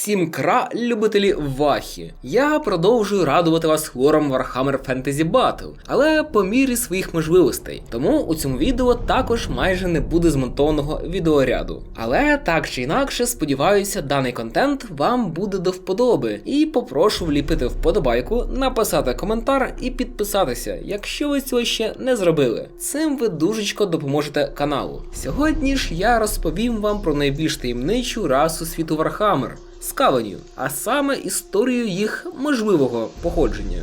Всім кра, любителі вахі. Я продовжую радувати вас хлором Warhammer Fantasy Battle, але по мірі своїх можливостей. Тому у цьому відео також майже не буде змонтованого відеоряду. Але так чи інакше, сподіваюся, даний контент вам буде до вподоби. І попрошу вліпити вподобайку, написати коментар і підписатися, якщо ви цього ще не зробили. Цим ви дужечко допоможете каналу. Сьогодні ж я розповім вам про найбільш таємничу расу світу Вархаммер скаванів, а саме історію їх можливого походження.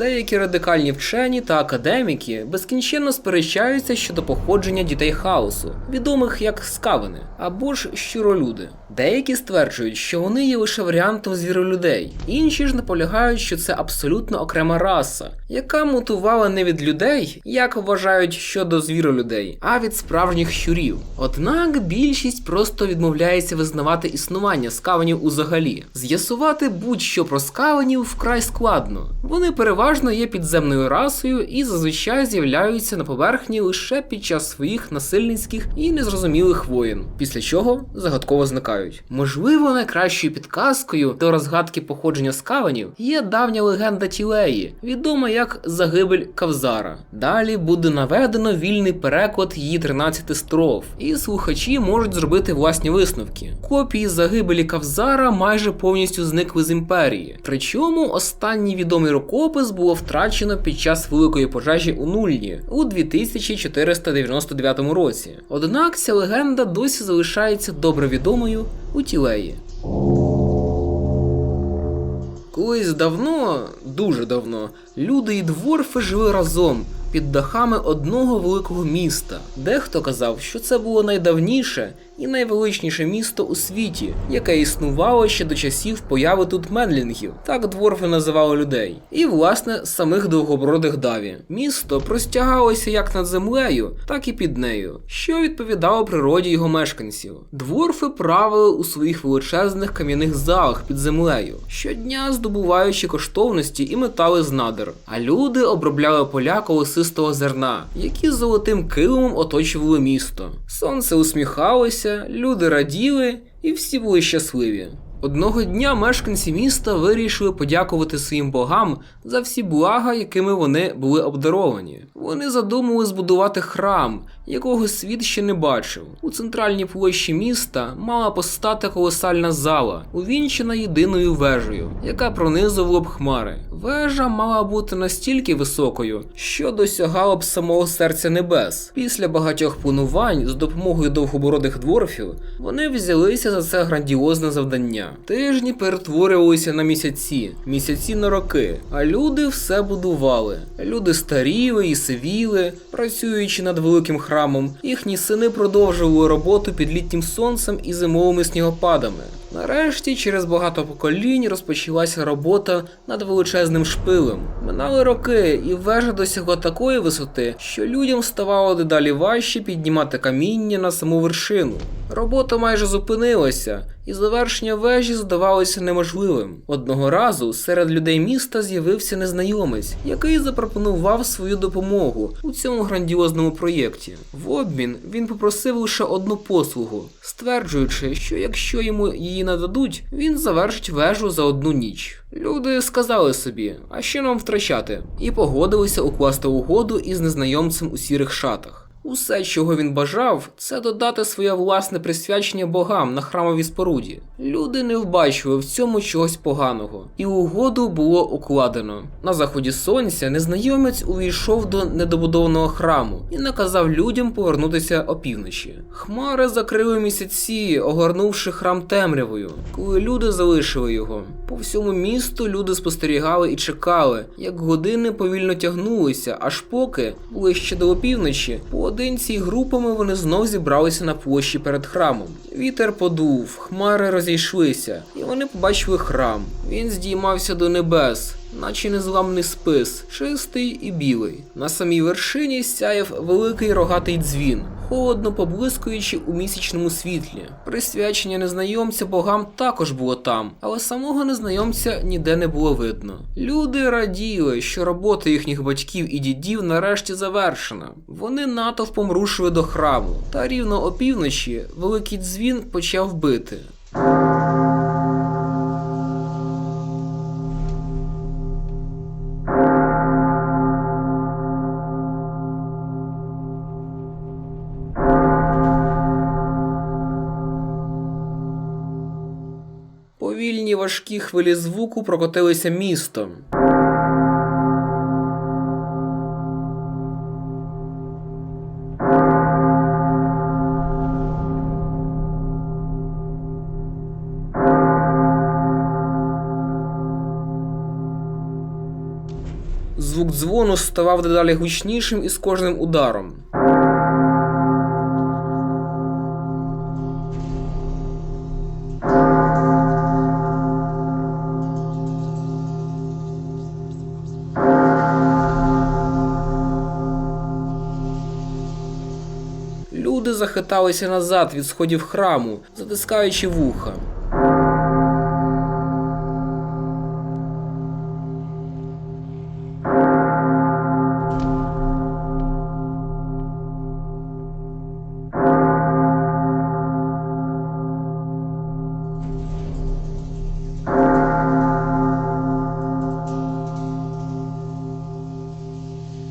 Деякі радикальні вчені та академіки безкінченно сперечаються щодо походження дітей хаосу, відомих як скавани або ж щуролюди. Деякі стверджують, що вони є лише варіантом звіролюдей, інші ж наполягають, що це абсолютно окрема раса, яка мутувала не від людей, як вважають щодо звіролюдей, а від справжніх щурів. Однак більшість просто відмовляється визнавати існування скаванів узагалі. З'ясувати будь-що про скаванів вкрай складно. Вони переважно є підземною расою і зазвичай з'являються на поверхні лише під час своїх насильницьких і незрозумілих воєн, після чого загадково зникають. Можливо, найкращою підказкою до розгадки походження скаванів є давня легенда Тілеї, відома як загибель Кавзара. Далі буде наведено вільний переклад її 13 строф, і слухачі можуть зробити власні висновки. Копії загибелі Кавзара майже повністю зникли з імперії. Причому останній відомий рукопис було втрачено під час великої пожежі у Нульні у 2499 році. Однак ця легенда досі залишається добре відомою у тілеї. Колись давно, дуже давно, люди і дворфи жили разом під дахами одного великого міста. Дехто казав, що це було найдавніше і найвеличніше місто у світі, яке існувало ще до часів появи тут менлінгів, так дворфи називали людей, і власне самих довгобородих даві. Місто простягалося як над землею, так і під нею, що відповідало природі його мешканців. Дворфи правили у своїх величезних кам'яних залах під землею, щодня здобуваючи коштовності і метали з надр. А люди обробляли поля колосистого зерна, які золотим килимом оточували місто. Сонце усміхалося, люди раділи, і всі були щасливі. Одного дня мешканці міста вирішили подякувати своїм богам за всі блага, якими вони були обдаровані. Вони задумали збудувати храм, якого світ ще не бачив. У центральній площі міста мала постати колосальна зала, увінчена єдиною вежею, яка пронизувала б хмари. Вежа мала бути настільки високою, що досягала б самого серця небес. Після багатьох планувань з допомогою довгобородих дворфів вони взялися за це грандіозне завдання. Тижні перетворювалися на місяці, місяці на роки, а люди все будували. Люди старіли і сивіли, працюючи над великим храмом. Їхні сини продовжували роботу під літнім сонцем і зимовими снігопадами. Нарешті, через багато поколінь, розпочалася робота над величезним шпилем. Минали роки, і вежа досягла такої висоти, що людям ставало дедалі важче піднімати каміння на саму вершину. Робота майже зупинилася, і завершення вежі здавалося неможливим. Одного разу серед людей міста з'явився незнайомець, який запропонував свою допомогу у цьому грандіозному проєкті. В обмін він попросив лише одну послугу, стверджуючи, що якщо йому її нададуть, він завершить вежу за одну ніч. Люди сказали собі, а що нам втрачати, і погодилися укласти угоду із незнайомцем у сірих шатах. Усе, чого він бажав, це додати своє власне присвячення богам на храмовій споруді. Люди не вбачили в цьому чогось поганого, і угоду було укладено. На заході сонця незнайомець увійшов до недобудованого храму і наказав людям повернутися опівночі. Хмари закрили місяці, огорнувши храм темрявою, коли люди залишили його. По всьому місту люди спостерігали і чекали, як години повільно тягнулися, аж поки, ближче до опівночі, поодинці групами вони знов зібралися на площі перед храмом. Вітер подув, хмари розійшлися, і вони побачили храм. Він здіймався до небес. Наче незламний спис, чистий і білий. На самій вершині сяяв великий рогатий дзвін, холодно поблискуючи у місячному світлі. Присвячення незнайомця богам також було там, але самого незнайомця ніде не було видно. Люди раділи, що робота їхніх батьків і дідів нарешті завершена. Вони натовпом рушили до храму, та рівно опівночі великий дзвін почав бити. Повільні важкі хвилі звуку прокотилися містом. Звук дзвону ставав дедалі гучнішим із кожним ударом. Люди захиталися назад від сходів храму, затискаючи вуха.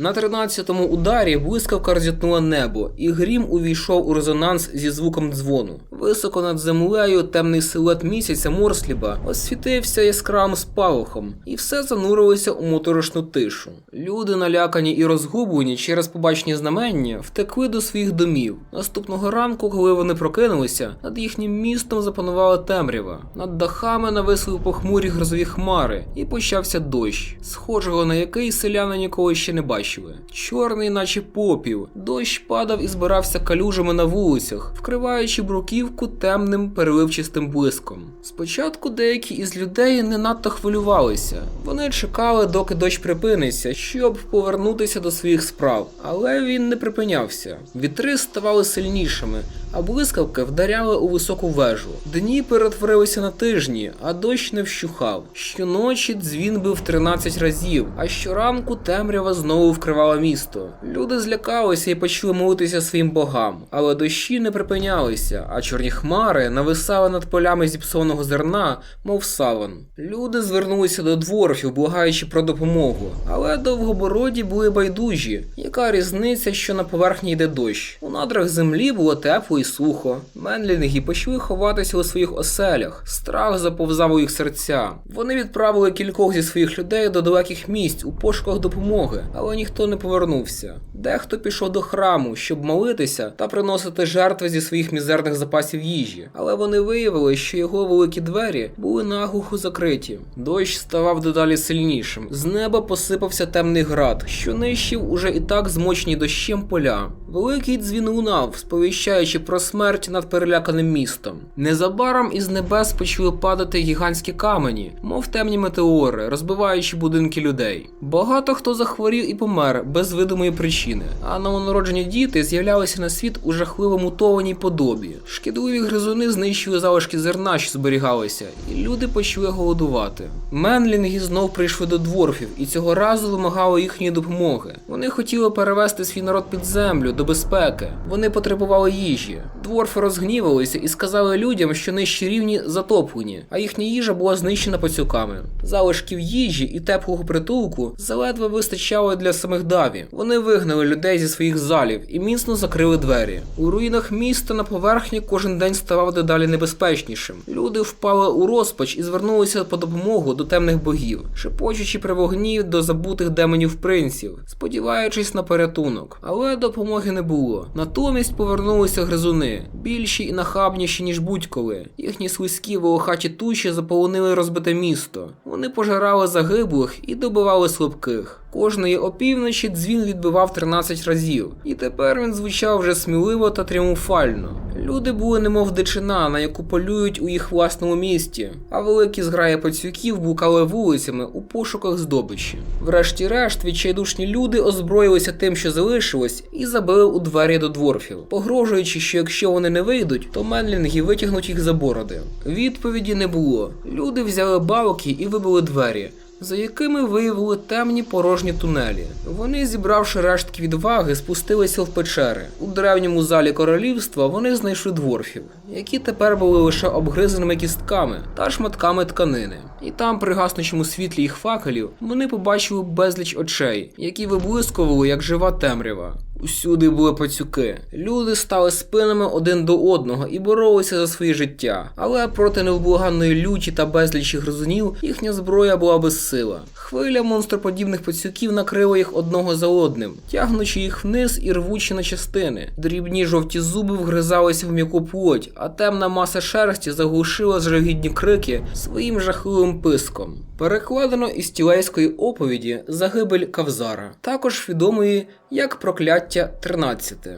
На тринадцятому ударі блискавка розітнула небо, і грім увійшов у резонанс зі звуком дзвону. Високо над землею темний силует місяця Морсліба освітився яскравим спалахом, і все занурилося у моторошну тишу. Люди, налякані і розгублені через побачені знамення, втекли до своїх домів. Наступного ранку, коли вони прокинулися, над їхнім містом запанувала темрява. Над дахами нависли похмурі грозові хмари, і почався дощ, схожого на який селяни ніколи ще не бачили. Чорний, наче попіл, дощ падав і збирався калюжами на вулицях, вкриваючи бруківку темним переливчистим блиском. Спочатку деякі із людей не надто хвилювалися. Вони чекали, доки дощ припиниться, щоб повернутися до своїх справ, але він не припинявся. Вітри ставали сильнішими, а блискавки вдаряли у високу вежу. Дні перетворилися на тижні, а дощ не вщухав. Щоночі дзвін бив 13 разів, а щоранку темрява знову вкривала місто. Люди злякалися і почали молитися своїм богам, але дощі не припинялися, а чорні хмари нависали над полями зіпсованого зерна, мов саван. Люди звернулися до дворфів, благаючи про допомогу, але довгобороді були байдужі. Яка різниця, що на поверхні йде дощ? У надрах землі було тепло і сухо. Менлінги почали ховатися у своїх оселях. Страх заповзав у їх серця. Вони відправили кількох зі своїх людей до далеких місць у пошуках допомоги, але ніхто не повернувся. Дехто пішов до храму, щоб молитися та приносити жертви зі своїх мізерних запасів їжі, але вони виявили, що його великі двері були наглухо закриті. Дощ ставав дедалі сильнішим. З неба посипався темний град, що нищив уже і так змочені дощем поля. Великий дзвін лунав, сповіщаючи про смерть над переляканим містом. Незабаром із небес почали падати гігантські камені, мов темні метеори, розбиваючи будинки людей. Багато хто захворів і помер без видимої причини, а новонароджені діти з'являлися на світ у жахливо мутованій подобі. Шкідливі гризуни знищили залишки зерна, що зберігалися, і люди почали голодувати. Менлінги знов прийшли до дворфів і цього разу вимагали їхньої допомоги. Вони хотіли перевести свій народ під землю до безпеки. Вони потребували їжі. Дворфи розгнівалися і сказали людям, що нижчі рівні затоплені, а їхня їжа була знищена пацюками. Залишків їжі і теплого притулку заледве вистачало для самих даві. Вони вигнали людей зі своїх залів і міцно закрили двері. У руїнах міста на поверхні кожен день ставав дедалі небезпечнішим. Люди впали у розпач і звернулися по допомогу до темних богів, шепочучи при вогні до забутих демонів принців, сподіваючись на порятунок. Але допомоги не було. Натомість повернулися гризуни, більші і нахабніші, ніж будь-коли. Їхні слизькі волохаті туші заполонили розбите місто. Вони пожирали загиблих і добивали слабких. Кожної опівночі дзвін відбивав 13 разів, і тепер він звучав вже сміливо та тріумфально. Люди були немов дичина, на яку полюють у їх власному місті, а великі зграї пацюків блукали вулицями у пошуках здобичі. Врешті-решт, відчайдушні люди озброїлися тим, що залишилось, і забили у двері до дворфів, погрожуючи, що якщо вони не вийдуть, то менлінги витягнуть їх за бороди. Відповіді не було. Люди взяли балки і вибили двері. За якими виявили темні порожні тунелі. Вони, зібравши рештки відваги, спустилися в печери. У древньому залі королівства вони знайшли дворфів, які тепер були лише обгризаними кістками та шматками тканини. І там, при гаснучому світлі їх факелів, вони побачили безліч очей, які виблискували як жива темрява. Усюди були пацюки. Люди стали спинами один до одного і боролися за своє життя. Але проти невблаганної люті та безлічі гризунів їхня зброя була безсила. Хвиля монстроподібних пацюків накрила їх одного за одним, тягнучи їх вниз і рвучи на частини. Дрібні жовті зуби вгризалися в м'яку плоть, а темна маса шерсті заглушила жалюгідні крики своїм жахливим писком. Перекладено із тілейської оповіді Загибель Кавзара, також відомої як Прокляття 13.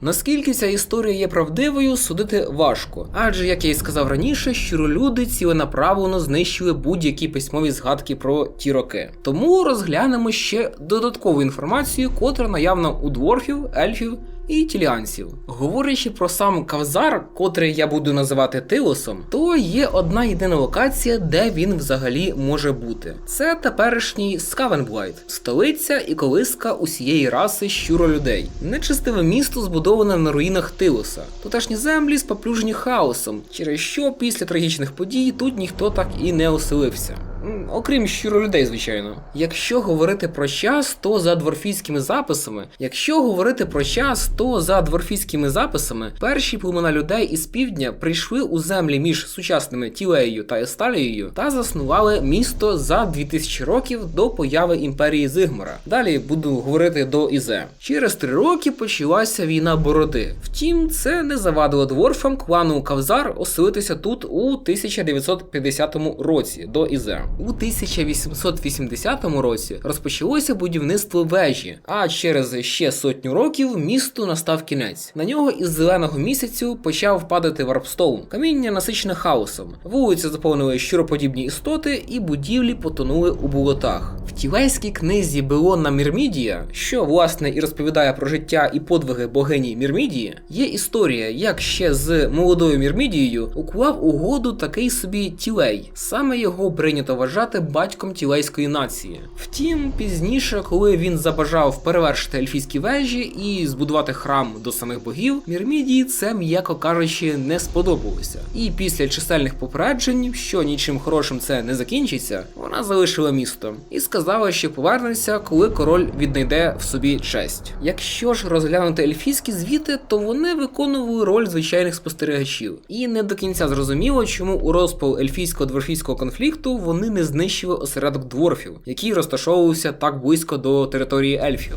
Наскільки ця історія є правдивою, судити важко, адже, як я й сказав раніше, щиролюди ціленаправлено знищили будь-які письмові згадки про ті роки. Тому розглянемо ще додаткову інформацію, котра наявна у дворфів, ельфів і тіліанців. Говорячи про сам Кавзар, котрий я буду називати Тилосом, то є одна єдина локація, де він взагалі може бути. Це теперішній Скавенблайт, столиця і колиска усієї раси щуролюдей. Нечистиве місто збудоване на руїнах Тилоса. Тутешні землі споплюжені хаосом, через що після трагічних подій тут ніхто так і не оселився. Окрім щуролюдей, звичайно. Якщо говорити про час, то за дворфійськими записами, якщо говорити про час, то за дворфійськими записами перші племена людей із півдня прийшли у землі між сучасними Тілеєю та Есталією та заснували місто за 2000 років до появи імперії Зигмара. Далі буду говорити до Ізе. Через три роки почалася війна бороди. Втім, це не завадило дворфам клану Кавзар оселитися тут у 1950 році до Ізе. У 1880 році розпочалося будівництво вежі, а через ще сотню років місту настав кінець. На нього із зеленого місяцю почав падати варпстоун. Каміння насичене хаосом. Вулиці заповнили щуроподібні істоти, і будівлі потонули у болотах. В тілейській книзі Белонна Мірмідія, що власне і розповідає про життя і подвиги богині Мірмідії, є історія, як ще з молодою Мірмідією уклав угоду такий собі тілей. Саме його прийнято вважати батьком тілейської нації. Втім, пізніше, коли він забажав перевершити ельфійські вежі і збудувати храм до самих богів, Мірмідії це, м'яко кажучи, не сподобалося. І після чисельних попереджень, що нічим хорошим це не закінчиться, вона залишила місто і сказала, що повернеться, коли король віднайде в собі честь. Якщо ж розглянути ельфійські звіти, то вони виконували роль звичайних спостерігачів, і не до кінця зрозуміло, чому у розпал ельфійсько-дворфійського конфлікту вони не знищили осередок дворфів, який розташовувався так близько до території ельфів.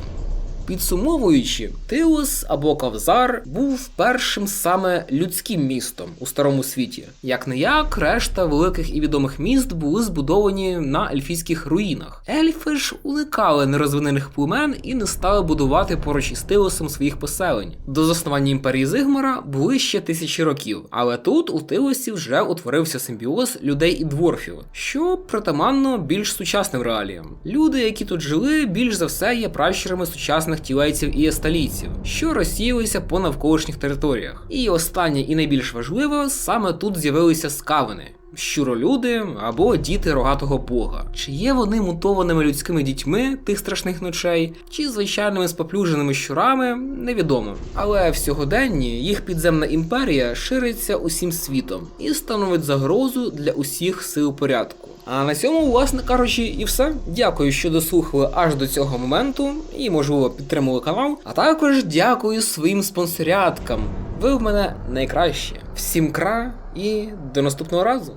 Підсумовуючи, Тилос або Кавзар був першим саме людським містом у старому світі. Як не як, решта великих і відомих міст були збудовані на ельфійських руїнах. Ельфи ж уникали нерозвинених племен і не стали будувати поруч із Тилосом своїх поселень. До заснування імперії Зигмара були ще тисячі років, але тут у Тилосі вже утворився симбіоз людей і дворфів, що притаманно більш сучасним реаліям. Люди, які тут жили, більш за все є пращурами сучасних тілейців і есталійців, що розсіялися по навколишніх територіях. І останнє і найбільш важливе, саме тут з'явилися скавини. Щуролюди або діти рогатого бога. Чи є вони мутованими людськими дітьми тих страшних ночей, чи звичайними споплюженими щурами, невідомо. Але в сьогоденні їх підземна імперія шириться усім світом і становить загрозу для усіх сил порядку. А на цьому, власне кажучи, і все. Дякую, що дослухали аж до цього моменту і, можливо, підтримали канал. А також дякую своїм спонсоряткам. Ви в мене найкраще. Всім кра і до наступного разу.